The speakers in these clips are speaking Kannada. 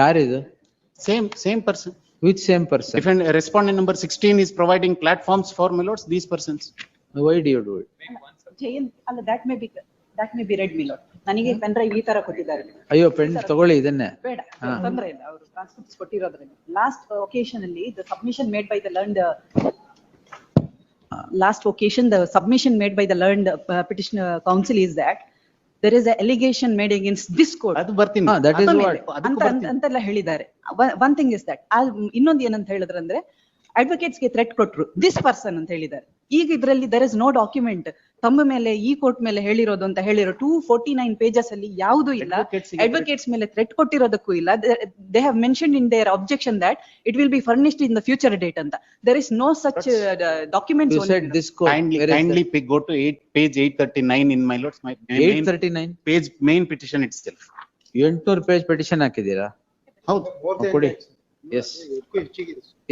ಯಾರಿದು same same person. Which same person Defend, respondent number sixteen is providing platforms for my lords, these persons. Why did you do it ಅಲ್ಲ that may be that may be red ಮಿಲೋ ನನಗೆ ಪೆನ್ಡ್ರೈವ್ ಈ ತರ ಕೊಟ್ಟಿದ್ದಾರೆ ಅಯ್ಯೋ ಪೆಂಡ್ ತಗೊಳ್ಳಿ ಇದನ್ನೇ ಬೇಡ ತೊಂದ್ರೆ ಇಲ್ಲ ಅವರು ಟ್ರಾನ್ಸ್ಕ್ರಿಪ್ಟ್ಸ್ ಕೊಟ್ಟಿರೋದ್ರಿಂದ ಲಾಸ್ಟ್ ಒಕೇಶನ್ ಅಲ್ಲಿ the submission made by the learned last occasion the submission made by the learned petition counsel is that there is allegation made against this court ಅದು ಬರ್ತೀನಿ ಅಂತೆಲ್ಲ ಹೇಳಿದ್ದಾರೆ ಒನ್ ಥಿಂಗ್ ಇಸ್ ದಟ್ ಇನ್ನೊಂದು ಏನಂತ ಹೇಳಿದ್ರಂದ್ರೆ ಅಡ್ವೊಕೇಟ್ಸ್ ಗೆ ಥ್ರೆಟ್ ಕೊಟ್ರು ದಿಸ್ ಪರ್ಸನ್ ಅಂತ ಹೇಳಿದ್ದಾರೆ ಈಗ ಇದರಲ್ಲಿ ದರ್ ಇಸ್ ನೋ ಡಾಕ್ಯುಮೆಂಟ್ ತಮ್ಮ ಮೇಲೆ ಈ ಕೋರ್ಟ್ ಮೇಲೆ ಹೇಳಿರೋದು ಅಂತ ಹೇಳಿರೋ ಟೂ ಫೋರ್ಟಿ ನೈನ್ ಪೇಜಸ್ ಅಲ್ಲಿ ಯಾವುದೂ ಇಲ್ಲ ಅಡ್ವೊಕೇಟ್ಸ್ ಮೇಲೆ ಥ್ರೆಟ್ ಕೊಟ್ಟಿರೋದಕ್ಕೂ ಇಲ್ಲ they have mention in their objection that it will be furnished in the future date ಅಂತ there is no such documents kindly pick, go to eight, page 839 in my lords, my main, 839 page main petition itself. ಎಂಟ್ನೂರು ಪೇಜ್ ಪಿಟಿಷನ್ ಹಾಕಿದ್ದೀರಾ ಹೌದು ಕೊಡಿ ಎಸ್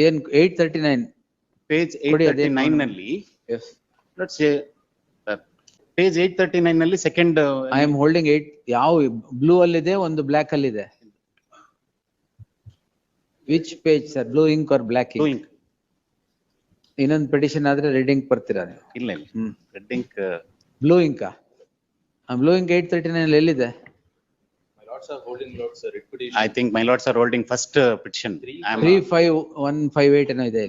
ಏನ್ eight thirty nine page eight thirty nine ನಲ್ಲಿ yes let's say page eight thirty nine ನಲ್ಲಿ second I am holding at ಯಾವ ಬ್ಲೂ ಅಲ್ಲಿದೆ ಒಂದು ಬ್ಲಾಕ್ ಅಲ್ಲಿದೆ which page sir blue ink or black ink ಇನ್ನೊಂದು ಪಿಟಿಷನ್ ಆದ್ರೆ ರೆಡ್ ಇಂಕ್ ಬರ್ತೀರಾ ನೀವು ಇಲ್ಲ ಇಲ್ಲ red ink blue ink blue ink eight thirty nine ಎಲ್ಲಿದೆ I think my lords are holding first petition three five one five eight ಏನೋ ಇದೆ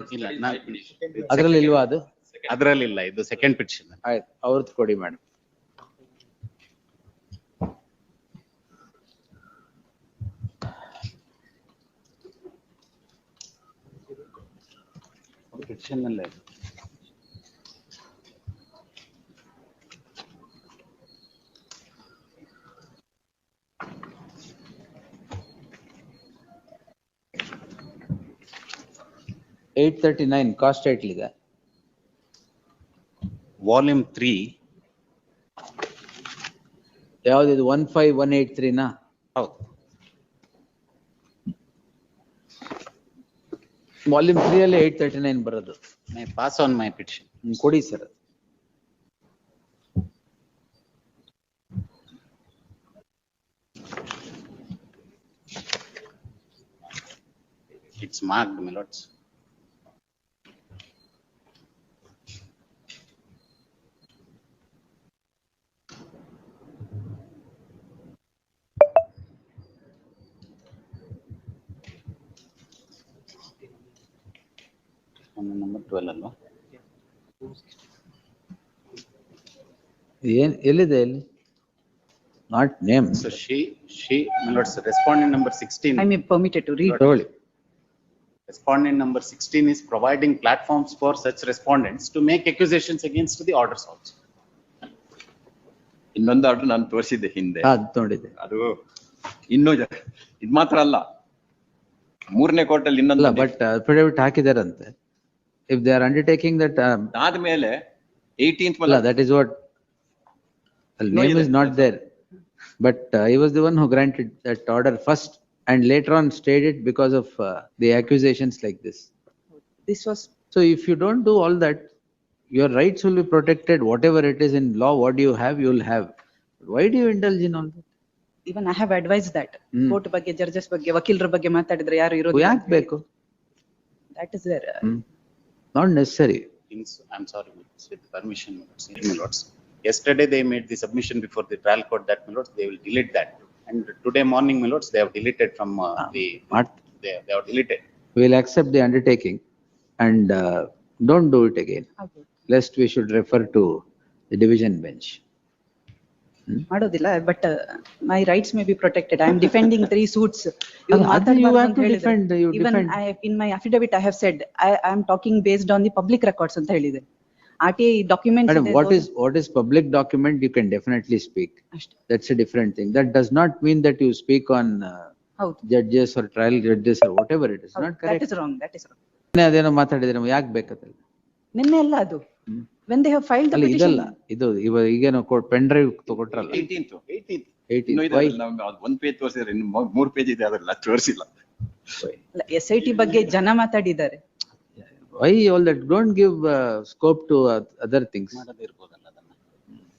ಅದರಲ್ಲಿ ಇಲ್ವಾ ಅದು அதரல இல்ல இது செகண்ட் பிட்ச் ஹை அவர்த் கோடி மேடம் பிட்ச் என்ன လဲ 839 காஸ்ட்ேட்ல ಇದೆ ವಾಲ್ಯೂಮ್ ತ್ರೀ ಯಾವ್ದಿದು ಒನ್ ಫೈವ್ ಒನ್ ಏಟ್ ತ್ರೀನಾ ಹೌದು ವಾಲ್ಯೂಮ್ ತ್ರೀ ಅಲ್ಲಿ ಏಟ್ ತರ್ಟಿ ನೈನ್ ಬರೋದು my pass on my petition hmm, ಕೊಡಿ sir it's marked milords number twelve ಅಲ್ವಾ ಏನ್ ಎಲ್ಲಿದೆ ಎಲ್ಲಿ not name So she, she, my lord, sir, respondent number I sixteen, may permit it to read. ತಗೊಳ್ಳಿ respondent number sixteen is providing platforms for such respondents to make accusations against the orders also. ಇನ್ನೊಂದು ಆರ್ಡರ್ ನಾನು ತೋರಿಸಿದ್ದೆ ಹಿಂದೆ ಹಾ ಅದ್ ನೋಡಿದೆ ಅದು ಇನ್ನೂ ಜ- ಇದ್ ಮಾತ್ರ ಅಲ್ಲ ಮೂರನೇ ಕೋರ್ಟಲ್ಲಿ ಇನ್ನೊಂದು ಅಲ್ಲ ಬಟ್ ಅಫಿಡವಿಟ್ ಹಾಕಿದಾರಂತೆ if they are undertaking that um, uh, ಆದ್ಮೇಲೆ 18th ಮಲ್ಲ that is what the name is not there but uh, he was the one who granted that order first and later on stayed it because of uh, the accusations like this This was so if you don't do all that your rights will be protected whatever it is in law what you have you will have why do you indulge in all that even I have advised that. Hmm. Hmm. Court ಬಗ್ಗೆ ಜಡ್ಜಸ್ ಬಗ್ಗೆ ವಕೀಲರ ಬಗ್ಗೆ ಮಾತಾಡಿದ್ರೆ ಯಾರು ಇರೋದು That is there. Uh, hmm. Not necessary. I'm sorry, with permission, my lords. Yesterday they made the submission before the trial court that, my lords, they will delete that. And today morning, my lords, they have deleted from uh, ah, the. What? They, they have deleted. We will accept the undertaking and uh, don't do it again. Okay. Lest we should refer to the division bench. ಮಾಡೋದಿಲ್ಲ but my rights may be protected I am defending three suits in my affidavit I have said I am talking based on the public records ಅಂತ ಹೇಳಿದೆ R T I document what is what is public document you can definitely speak that's a different thing that does not mean that you speak on judges or trial judges or whatever it is not correct that is wrong that is wrong ನೆನ್ನೆ ಅದೇನೋ ಮಾತಾಡಿದ್ರೆ ಯಾಕೆ ಬೇಕತ್ತಲ್ಲ ನೆನ್ನೆ ಅಲ್ಲ ಅದು when they have filed the petition idella idu ivage no court pen drive tokotralla 18 18th no idella one page varsidare in more page ide adare la chorsilla la sit bagge jana matadidare why all that don't give scope to other things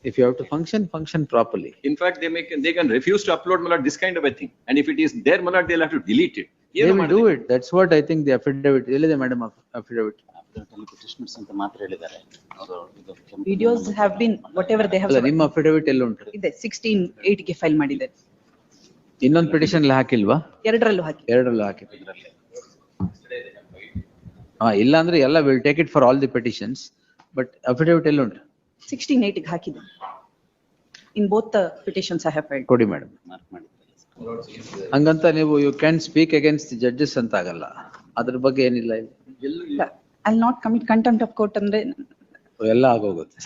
if you have to function function properly in fact they make they can refuse to upload mala this kind of a thing and if it is there mala they'll have to delete it they will do it that's what i think the affidavit ellide madam affidavit ಅಂತ ಮಾತ್ರ videos have been whatever they have ನಿಮ್ಮ ಅಫಿಡವಿಟ್ ಎಲ್ಲ ಉಂಟು ಇದೆ ಸಿಕ್ಸ್ಟೀನ್ ಏಟ್ ಗೆ ಫೈಲ್ ಮಾಡಿದ್ದಾರೆ ಇನ್ನೊಂದು ಪಿಟಿಷನ್ ಅಲ್ಲಿ ಹಾಕಿಲ್ವಾ ಎರಡರಲ್ಲೂ ಹಾಕಿ ಎರಡರಲ್ಲೂ ಹಾಕಿ ಇದರಲ್ಲಿ ಹಾ ಇಲ್ಲ ಅಂದ್ರೆ ಎಲ್ಲ will take it for all the petitions but affidavit ಎಲ್ಲ ಉಂಟು ಸಿಕ್ಸ್ಟೀನ್ ಏಟ್ ಗೆ ಹಾಕಿದೆ in both petitions I have filed ಕೊಡಿ ಮೇಡಮ್ ಮಾರ್ಕ್ ಹಂಗಂತ ನೀವು you can speak against the judges ಅಂತ ಆಗಲ್ಲ ಅದ್ರ ಬಗ್ಗೆ ಏನಿಲ್ಲ ಇಲ್ಲ I not commit contempt of court ಅಂದ್ರೆ ಎಲ್ಲ ಆಗೋಗುತ್ತೆ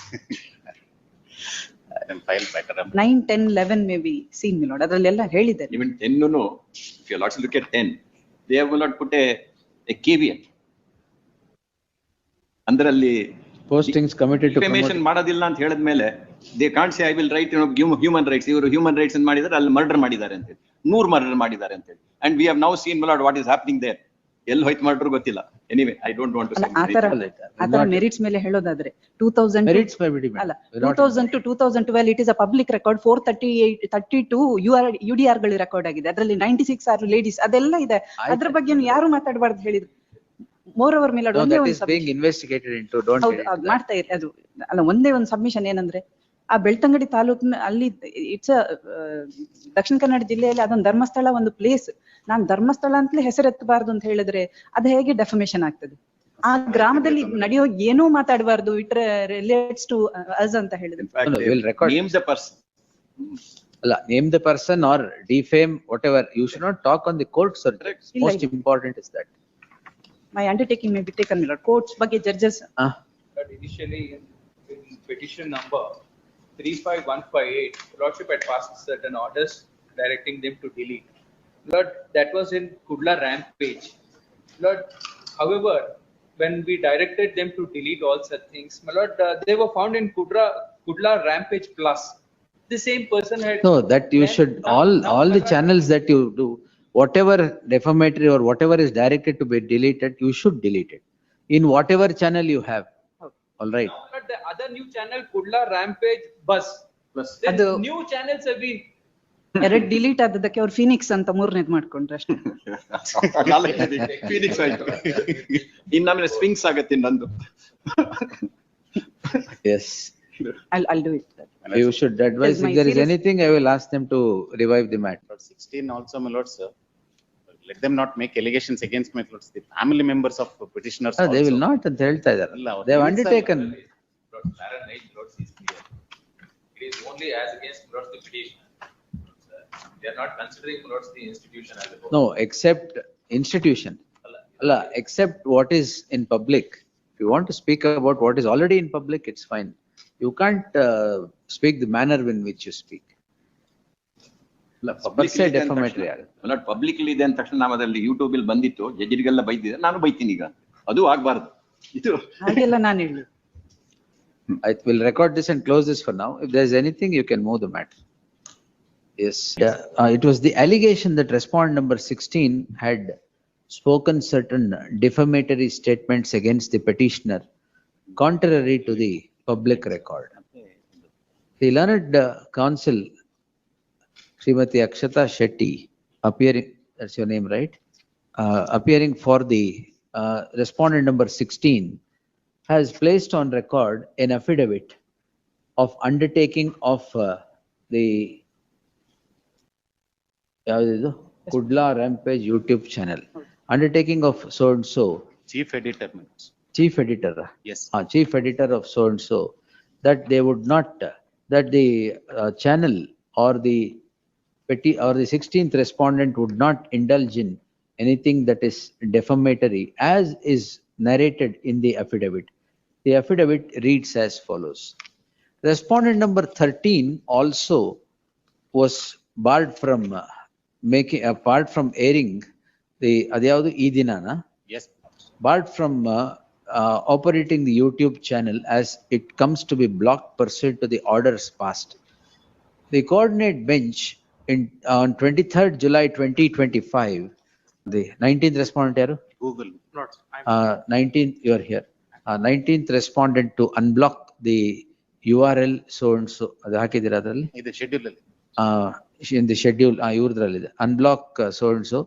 nine ten eleven may be seen ನೋಡಿ ಅದರಲ್ಲಿ ಎಲ್ಲ ಹೇಳಿದ್ದಾರೆ even 10 no no if your lords look at 10 they will not put ಅಂದ್ರಲ್ಲಿ ಪೋಸ್ಟಿಂಗ್ಸ್ ಕಮಿಟೆಡ್ ಟು ಇನ್ಫಾರ್ಮೇಷನ್ ಮಾಡೋದಿಲ್ಲ ಅಂತ ಹೇಳಿದ ಮೇಲೆ they can't say I will write human rights ಇವರು ಹ್ಯೂಮನ್ ರೈಟ್ಸ್ ಮಾಡಿದ್ರೆ ಅಲ್ಲಿ ಮರ್ಡರ್ ಮಾಡಿದ್ದಾರೆ ಅಂತ ಹೇಳಿ ನೂರು ಮರ್ಡರ್ ಮಾಡಿದ್ದಾರೆ ಅಂತ ಹೇಳಿ and we have now seen milord what is happening there ಎಲ್ಲಿ ಹೋಯ್ತು ಮಾಡ್ರು ಗೊತ್ತಿಲ್ಲ anyway I don't want to ಆತರ ಮೆರಿಟ್ಸ್ ಮೇಲೆ ಹೇಳೋದಾದ್ರೆ 2000 ತೌಸಂಡ್ ಮೆರಿಟ್ಸ್ ಬಿಡಿ ಅಲ್ಲ 2000 to 2012 it is a public record 438 32 U R U D R ಗಳು ರೆಕಾರ್ಡ್ ಆಗಿದೆ ಅದರಲ್ಲಿ 96 ಆರ್ ಲೇಡೀಸ್ ಅದೆಲ್ಲ ಇದೆ ಅದರ ಬಗ್ಗೆ ಯಾರು ಮಾತಾಡಬಾರದು ಹೇಳಿದ್ರು ಮೋರ್ ಅವರ್ ಮೇಲೆ ಒಂದೇ ಒಂದು ಸಬ್ಮಿಷನ್ ಇಂಟು ಮಾಡ್ತಾ ಇರಿ ಅದು ಅಲ್ಲ ಒಂದೇ ಒಂದು ಸಬ್ಮಿಷನ್ ಏನಂದ್ರೆ ಆ ಬೆಳ್ತಂಗಡಿ ತಾಲೂಕಿನ ಅಲ್ಲಿ ಇಟ್ಸ್ ದಕ್ಷಿಣ ಕನ್ನಡ ಜಿಲ್ಲೆಯಲ್ಲಿ ಅದೊಂದು ಧರ್ಮಸ್ಥಳ ಒಂದು ಪ್ಲೇಸ್ ನಾನು ಧರ್ಮಸ್ಥಳ ಅಂತಲೇ ಹೆಸರೆತ್ತಬಾರ್ದು ಅಂತ ಹೇಳಿದ್ರೆ ಅದು ಹೇಗೆ ಡೆಫಮೇಶನ್ ಆಗ್ತದೆ ಆ ಗ್ರಾಮದಲ್ಲಿ ನಡೆಯೋ ಏನೂ ಮಾತಾಡಬಾರ್ದು ಇಟ್ ರಿಲೇಟ್ಸ್ ಟು ಅಸ್ ಅಂತ ಹೇಳಿದ್ರೆ ಅಲ್ಲ name the person or defame whatever you should not talk on the court sir most important is that my undertaking may be taken courts ಬಗ್ಗೆ judges but initially petition number 35158, Lordship had passed certain orders directing them to delete. Lord, that was in Kudla rampage. Lord, however, when we directed them to delete all such things, my Lord, uh, they were found in Kudra, Kudla rampage plus. The same person had. No, that you should all all the channels that you do, whatever defamatory or whatever is directed to be deleted, you should delete it in whatever channel you have. Okay. All right the other new channel Kudla Rampage Bus. Plus. new channels have been ಎರಡ್ ಡಿಲೀಟ್ ಆದದಕ್ಕೆ ಅವ್ರು ಫಿನಿಕ್ಸ್ ಅಂತ ಮೂರನೇದ್ ಮಾಡ್ಕೊಂಡ್ರೆ ಅಷ್ಟೇ ಫೀನಿಕ್ಸ್ ಆಯ್ತು ಇನ್ನೊಮ್ಮೆ ಸ್ವಿಂಗ್ಸ್ ಆಗತ್ತೆ ನಂದು yes I'll, I'll do it. You should advise if there is anything, I will ask them to revive the matter. 16 also, my lord, sir. Let them not make allegations against my lords, the family members of petitioners. Ah, They will not ಅಂತ ಹೇಳ್ತಾ ಇದ್ದಾರೆ. ಅಲ್ಲ, They have undertaken because Lara Nail Murot's is clear. It is only as against Murot's the petition. They are not considering Murot's the institution as a whole. No, except institution. Allah, except what is in public. If you want to speak about what is already in public, it's fine. You can't uh, speak the manner in which you speak. ಅಲ್ಲ ಪಬ್ಲಿಕ್ಲಿ ಇದೆ ಅಂದ ತಕ್ಷಣ ನಾವು ಅದರಲ್ಲಿ ಯೂಟ್ಯೂಬ್ ಅಲ್ಲಿ ಬಂದಿತ್ತು ಜಡ್ಜಿರಿಗೆಲ್ಲ ಬೈದಿದೆ ನಾನು ಬೈತೀನಿ ಈಗ ಅದು ಆಗ್ಬಾರ್ದು ಇದು ಹಾಗೆಲ್ಲ ನಾನು ಹೇಳಿ I will record this and close this for now. If there's anything, you can move the matter. Yes. Yeah. Uh, it was the allegation that respondent number 16 had spoken certain defamatory statements against the petitioner, contrary to the public record. The learned uh, counsel, Srimati Akshata Shetty, appearing, that's your name, right? Uh, appearing for the uh, respondent number 16, has placed on record an affidavit of undertaking of uh, the Kudla Rampage YouTube channel. Undertaking of so and so. Chief editor. Chief editor. Ah? Yes. Uh, chief editor of so and so. That they would not, uh, that the uh, channel or the 16th respondent would not indulge in anything that is defamatory as is narrated in the affidavit. The affidavit reads as follows. Respondent number 13 also was barred from uh, making, apart uh, from airing the, ಅದ್ಯಾವುದು ಈ Yes. barred from uh, uh, operating the YouTube channel as it comes to be blocked pursuant to the orders passed. The coordinate bench in on 23rd July 2025, the 19th respondent error? Google. Not, uh, 19th, you are here. Nineteenth respondent to unblock the U R L so and so ಅದು ಹಾಕಿದ್ದೀರಾ ಅದರಲ್ಲಿ ಇದೆ ಶೆಡ್ಯೂಲ್ ಅಲ್ಲಿ in the schedule ಇವ್ರದ್ರಲ್ಲಿದೆ unblock so and so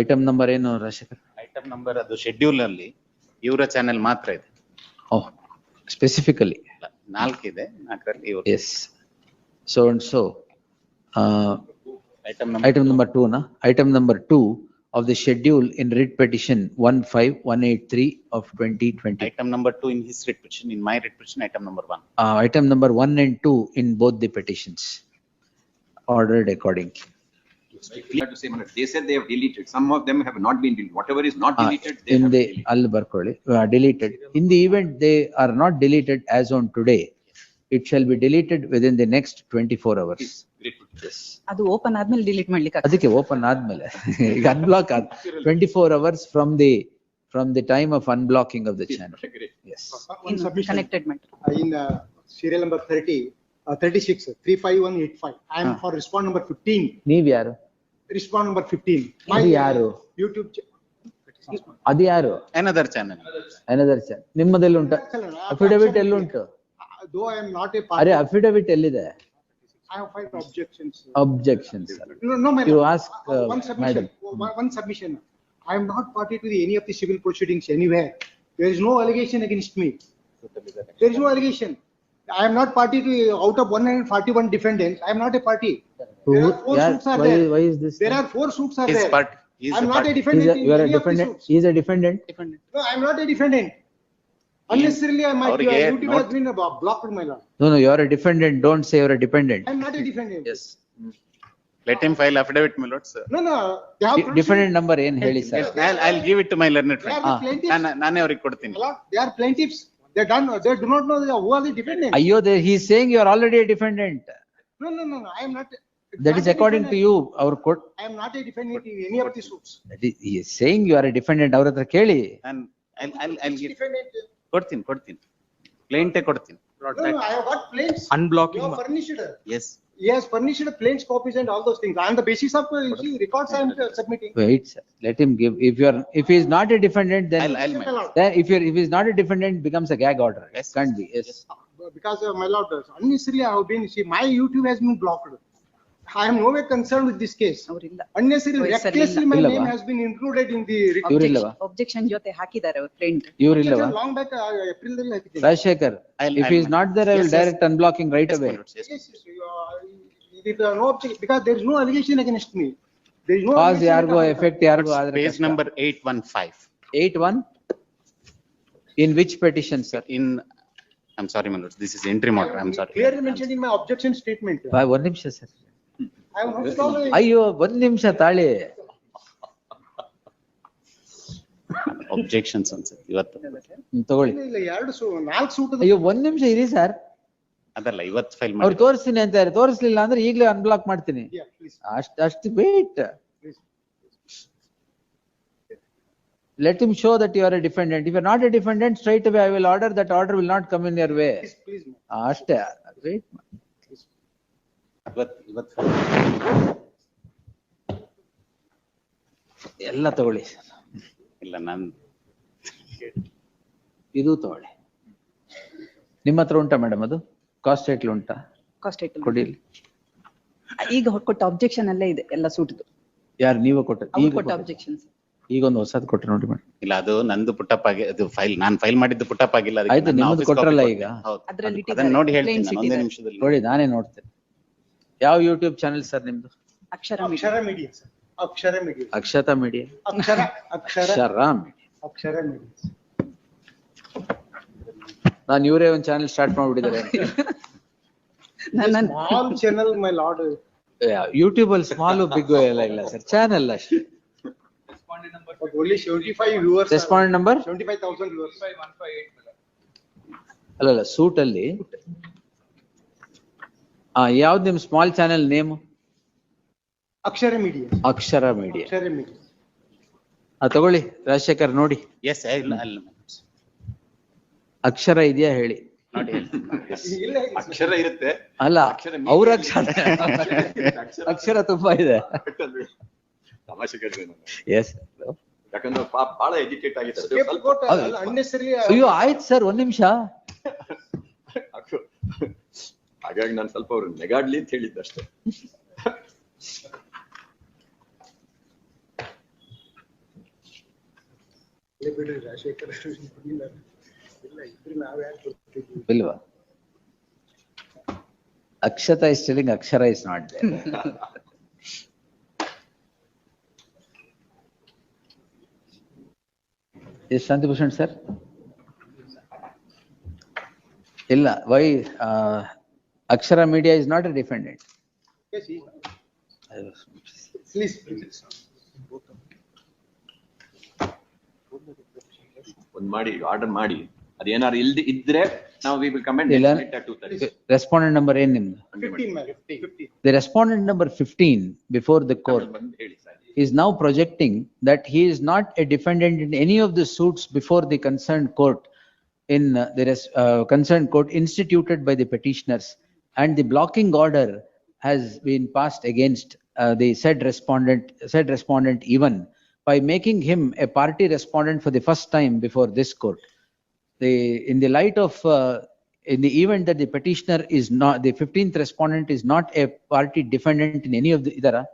item number ಏನು ರಾಜಶೇಖರ್ ಐಟಮ್ ನಂಬರ್ ಅದು ಶೆಡ್ಯೂಲ್ ಅಲ್ಲಿ ಇವರ ಚಾನೆಲ್ ಮಾತ್ರ ಇದೆ ಓಹ್ ಸ್ಪೆಸಿಫಿಕಲಿ ನಾಲ್ಕಿದೆ ನಾಲ್ಕರಲ್ಲಿ ಇವರು as so and so item item number ಟೂನಾ item number two of the schedule in writ petition 15183 of 2020. Item number two in his writ petition, in my writ petition, item number one. Uh, Item number one and two in both the petitions, ordered accordingly. they said they have deleted. Some of them have not been deleted. Whatever is not Uh, deleted, they In have the, deleted. work uh, deleted. In the event they are not deleted as on today, it shall be deleted within the next 24 hours Yes. Open ಆದ್ಮೇಲೆ ಡಿಲೀಟ್ ಮಾಡ್ಲಿಕ್ಕೆ ಅದಕ್ಕೆ ಓಪನ್ ಆದ್ಮೇಲೆ ಈಗ ಅನ್ಬ್ಲಾಕ್ ಆದ 24 hours from the from the time of unblocking of the channel yes uh, uh, in connected matter in serial number 30 uh, 36 35185 i am ah. for respond number 15 ನೀವ್ ಯಾರು respond number 15 uh, ಅದು ಯಾರು youtube ಅದು ಯಾರು ಅನದರ್ ಚಾನೆಲ್ ಅನದರ್ ಚಾನೆಲ್ ನಿಮ್ಮದೆಲ್ಲ ಉಂಟು ಅಫಿಡವಿಟ್ ಎಲ್ಲ ಉಂಟು though I am not a party. Arre, affidavit I have filed objections. Objections, sir. No, no, madam. You ask, uh, One uh, submission, madam. one submission. I am not party to the- any of the civil proceedings anywhere. There is no allegation against me. There is no allegation. I am not party to, out of 141 defendants, I am not a party. Who- There are four yeah, suits are why- there. why is this- There are four suits are He is there. part- he is I am a not a party. He's a- defendant in a of the defendant, suits. he is a defendant. No, I am not a defendant. Unnecessarily, I might be YouTube has not- been uh, blocked, my lord. No, no, you are a defendant. Don't say you're a defendant. I'm not a defendant. Yes. Let him file affidavit, my lord, sir. No, no, Defendant number in ಹೇಳಿ sir. Yes, I'll, I'll give it to my learned They friend. are the plaintiffs, ನಾನು- ನಾನೇ ಅವ್ರಿಗೆ ಕೊಡ್ತೀನಿ my lord. They are plaintiffs. They do done, they do not know the- who are the defendants. he is saying you are already a defendant. No, no, no, no, I am not. That is according to you ಅವ್ರು ಕೊಟ್ I am not a defendant in any of the suits. Saying you are a dependent ಅವ್ರ ಹತ್ರ ಕೇಳಿ And I'll, I'll, I'll give, defendant? ಕೊಡ್ತೀನಿ ಕೊಡ್ತೀನಿ ಪ್ಲೇಂಟೇ ಕೊಡ್ತೀನಿ unblocking Yes, he has furnished Plans, copies and all those things. On the basis of see, uh, records, I am uh, submitting. Wait, Let him give. If you are, if not a defendant, then, I'll, I'll then if you if he not a defendant, becomes a gag order. can't be. Yes. Because uh, my lord, unnecessarily I have been. my YouTube has been blocked. I am nowhere concerned with this case. ಅವರಿಲ್ಲ Unnecessarily, recklessly my name has been included in the objection. report. ಇವ್ರಿಲ್ಲವಾ? ಒಬ್ಜೆಕ್ಷನ್ ಜೊತೆ ಹಾಕಿದ್ದಾರೆ ಅವ್ರ ಫ್ರೆಂಡ್ ಇವರಿಲ್ಲವಾ Long back, uh, April ದಲಲ if he is not there, i I'll- direct unblocking right away. Yes, yes. Yes, away my are- no objection, because there is no allegation against me. There is no. Cause allegation ಯಾರಿಗೋ against- ಎಫೆಕ್ಟ್ ಯಾರಿಗೋ ಆದ್ರೆ Page number 815 eight one in which petition sir in, I'm sorry, my lords, this is interim order, I'm sorry. Clearly mentioned in my objection statement. ಒಂದ್ ನಿಮಿಷ sir? ಅಯ್ಯೋ ಒಂದ ನಿಮಿಷ ತಾಳಿ ऑब्ಜೆಕ್ಷನ್ಸ್ ಅನ್ಸಿತು ಇವತ್ತು ತಗೊಳ್ಳಿ ಇಲ್ಲ 2 4 ಸೂಟು ಅಯ್ಯೋ ಒಂದ ನಿಮಿಷಿರಿ ಸರ್ ಅದಲ್ಲ ಇವತ್ತು ಫೈಲ್ ಮಾಡಿ ಅವರು ತೋರಿಸ್ತೀನಿ ಅಂತಾರೆ ತೋರಿಸಲಿಲ್ಲ ಅಂದ್ರೆ ಈಗಲೇ unblock ಮಾಡ್ತೀನಿ ಅಷ್ಟ ಅಷ್ಟ wait let him show dat you are a defendant if you are not a defendant straight away i will order that order will not come in your way ಅಷ್ಟೇ ವೇಟ್ ಮಾಡಿ ಇವತ್ತು ಎಲ್ಲ ತಗೊಳ್ಳಿ ಇಲ್ಲ ನಾನು ಇದು ತಗೊಳ್ಳಿ ನಿಮ್ಮ ಹತ್ರ ಉಂಟಾ ಮೇಡಮ್ ಅದು ಕಾಸ್ಟ್ ಏಟ್ಲು ಉಂಟಾ ಕಾಸ್ಟ್ ಐಟಮ್ ಕೊಡಿ ಈಗ ಕೊಟ್ಟ ಅಬ್ಜೆಕ್ಷನ್ ಅಲ್ಲೇ ಇದೆ ಎಲ್ಲ ಸೂಟಿದು ಯಾರು ನೀವು ಕೊಟ್ಟ ಈಗ ಕೊಟ್ಟ ಈಗ ಒಂದು ಹೊಸದು ಕೊಟ್ಟರೆ ನೋಡಿ ಮೇಡಮ್ ಇಲ್ಲ ಅದು ನಂದು ಪುಟ್ಟಪ್ಪ ಆಗಿ ಅದು ಫೈಲ್ ನಾನ್ ಫೈಲ್ ಮಾಡಿದ್ದು ಪುಟ್ಟಪ್ಪ ಆಗಿಲ್ಲ ಆಯ್ತು, ನಿಮ್ಮದು ಕೊಟ್ಟರಲ್ಲ ಈಗ? ಅದನ್ನ ನೋಡಿ ಹೇಳ್ತೀನಿ ಒಂದೇ ನಿಮಿಷದಲ್ಲಿ ನೋಡಿ ನಾನೇ ನೋಡ್ತೇನೆ ಯಾವ ಯೂಟ್ಯೂಬ್ ಚಾನೆಲ್ ಸರ್ ನಿಮ್ದು Akshara Media. Akshara sir Akshara Media Akshata Media Akshara Akshara Akshara media. Akshara Media sir. ನಾನ್ ಇವರೇ ಒಂದ್ ಚಾನೆಲ್ ಸ್ಟಾರ್ಟ್ ಮಾಡ್ಬಿಟ್ಟಿದ್ದಾರೆ ನನ್ನ small channel my lord YouTube ಅಲ್ಲಿ ಸ್ಮಾಲ್ ಬಿಗ್ ಎಲ್ಲ ಇಲ್ಲ ಸರ್ ಚಾನೆಲ್ ಅಷ್ಟೇ only seventy five viewers respond number seventy five thousand viewers ಅಲ್ಲ ಅಲ್ಲ ಸೂಟ್ ಅಲ್ಲಿ ಯಾವ್ದು ನಿಮ್ small channel name Akshara Media Akshara Media Akshara ತಗೊಳ್ಳಿ ರಾಜಶೇಖರ್ ನೋಡಿ ಎಸ್ ಇಲ್ಲ ಅಕ್ಷರ ಇದೆಯಾ ಹೇಳಿ ಅಕ್ಷರ ಇರುತ್ತೆ ಅಲ್ಲ ಅವ್ರ ಅಕ್ಷರ ಅಕ್ಷರ ತುಂಬಾ ಇದೆ ಎಸ್ ಯಾಕಂದ್ರೆ ಬಹಳ ಎಜುಕೇಟ್ ಅಯ್ಯೋ ಆಯ್ತು ಸರ್ ಒಂದ್ ನಿಮಿಷ ಆಗ ಏನಂದ ಸ್ವಲ್ಪ ಅವರು ನೆಗಡ್ಲಿ ಅಂತ ಹೇಳಿದಷ್ಟೇ ಲಿಪಿಟ್ರಿ ರಾಶೇಖರ್ ಇಲ್ಲ ಇಲ್ಲ ಇತ್ರ ನಾವು ಯಾಕೆ ಬಿಲ್ವಾ Akshata is stealing Akshara is not there yes ಸಂದೀಪಸನ್ sir ಇಲ್ಲ ವೈ ಆ Akshara Media is not a defendant. Yes, he Please. ಒಂದು ಮಾಡಿ ಆರ್ಡರ್ ಮಾಡಿ ಅದೇನಾರು ಇಲ್ದ ಇದ್ರೆ ನಾವು we 15. The respondent number number ಏನ್ ನಿಮ್ದು the is now projecting that he is not a defendant in any of the suits before the concerned court in uh, the uh, concerned court instituted by the petitioners and the blocking order has been passed against uh, the said respondent said respondent even by making him a party respondent for the first time before this court the in the light of uh, in the event that the petitioner is not the 15th respondent is not a party defendant in any of the idara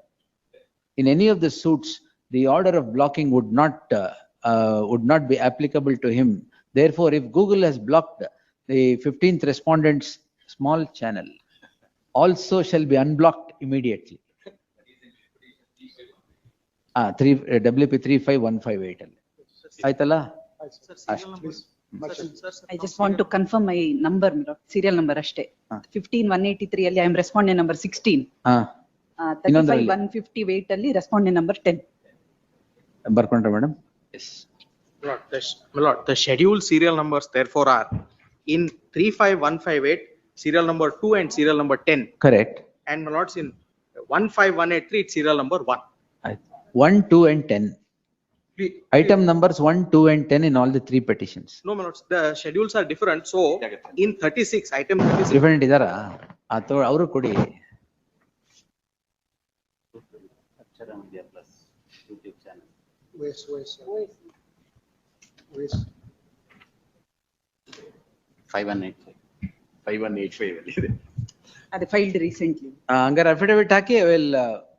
in any of the suits the order of blocking would not uh, uh, would not be applicable to him therefore if google has blocked the 15th respondent's small channel also shall be unblocked immediately. Ah, three, WP35158. Yes, sir. Aitala? Sir, I just want to confirm my number, serial number. Ashte. Ah. 15 183, I am responding number 16. Ah. Uh, 35 158, responding number 10. Barkwanta, madam? Yes. Lord, the, lord, the scheduled serial numbers, therefore, are in 35158, serial number 2 and serial number 10. Correct. And Malot's in 15183, it's serial number 1. 1, 2 and 10. Item numbers 1, 2 and 10 in all the three petitions. No, Malot's, the schedules are different. So in 36, item 36. Different idara. ಅಥವಾ ಅವರು ಕೊಡಿ Akshara Media plus five one eight five ಅಲ್ಲಿ ಇದೆ ಅದು ಫೈಲ್ಡ್ ರೀಸೆಂಟ್ಲಿ ಹಂಗಾರೆ ಅಫಿಡವಿಟ್ ಹಾಕಿ ವಿಲ್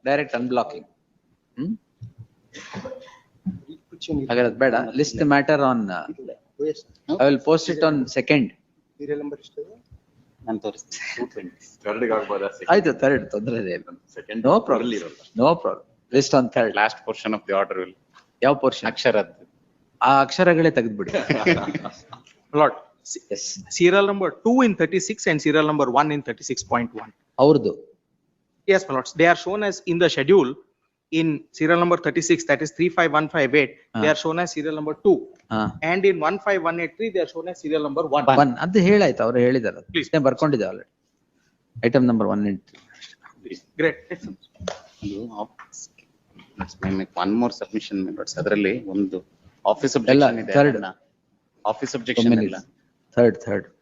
ಡೈರೆಕ್ಟ್ ಅನ್ಬ್ಲಾಕಿಂಗ್ ಹ್ಮ್ ಹಾಗಾದ್ರೆ ಬೇಡ list matter on I will post it on second serial number ಇಷ್ಟು ನಾನು ತೋರಿಸ್ತೀನಿ ಥರ್ಡ್ಗೆ ಆಗ್ಬೋದಾ ಆಯ್ತು ಥರ್ಡ್ ತೊಂದರೆ ಇಲ್ಲ ಸೆಕೆಂಡ್ ನೋ ಪ್ರಾಬ್ಲಮ್ ಇರಲ್ಲ no problem list on third last portion of the order will ಯಾವ ಪೋರ್ಷನ್ ಅಕ್ಷರ ಆ ಅಕ್ಷರಗಳೇ ತೆಗೆದ್ಬಿಡಿ plot serial number two in thirty six and serial number one in thirty six point one ಅವ್ರದ್ದು as plots they are shown as in the schedule in serial number thirty six that is three five one five eight they are shown as serial number two and in one five one eight three they are shown as serial number one ಅದು ಹೇಳಾಯ್ತು ಅವ್ರು ಹೇಳಿದಾರೆ ಪ್ಲೀಸ್ ನೇ ಬರ್ಕೊಂಡಿದ್ದೆ already item number one eight great one more submission ಅದರಲ್ಲಿ ಒಂದು ಆಫೀಸ್ ಆಫೀಸ್ ಅಬ್ಜೆಕ್ಷನ್ ಇಲ್ಲ third third